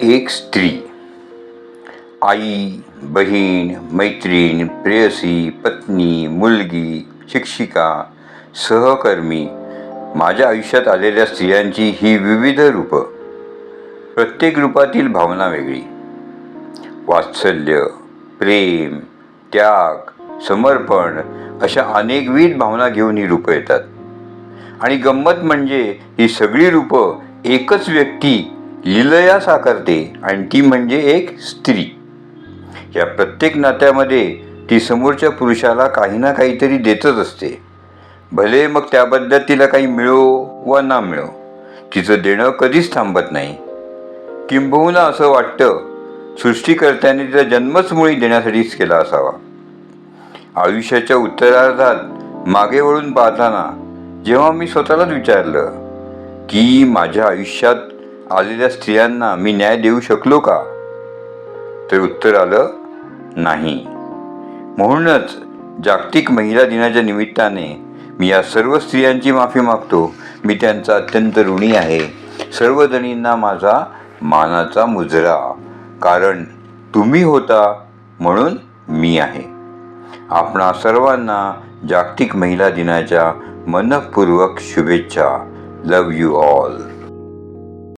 एक स्त्री आई बहीण मैत्रीण प्रेयसी पत्नी मुलगी शिक्षिका सहकर्मी माझ्या आयुष्यात आलेल्या स्त्रियांची ही विविध रूपं. प्रत्येक रूपातील भावना वेगळी. वात्सल्य प्रेम त्याग समर्पण अशा अनेकविध भावना घेऊन ही रूपं येतात. आणि गंमत म्हणजे ही सगळी रूपं एकच व्यक्ती लिलया साकारते आणि ती म्हणजे एक स्त्री. या प्रत्येक नात्यामध्ये ती समोरच्या पुरुषाला काही ना काहीतरी देतच असते. भले मग त्याबद्दल तिला काही मिळो वा ना मिळो तिचं देणं कधीच थांबत नाही. किंबहुना असं वाटतं सृष्टीकर्त्याने तिचा जन्मच मुळी देण्यासाठीच केला असावा. आयुष्याच्या उत्तरार्धात मागे वळून पाहताना जेव्हा मी स्वतःलाच विचारलं की माझ्या आयुष्यात आलेल्या स्त्रियांना मी न्याय देऊ शकलो का? तर उत्तर आलं नाही. म्हणूनच जागतिक महिला दिनाच्या निमित्ताने मी या सर्व स्त्रियांची माफी मागतो. मी त्यांचा अत्यंत ऋणी आहे. सर्व जणींना माझा मानाचा मुजरा. कारण तुम्ही होता म्हणून मी आहे. आपणा सर्वांना जागतिक महिला दिनाच्या मनपूर्वक शुभेच्छा. लव यू ऑल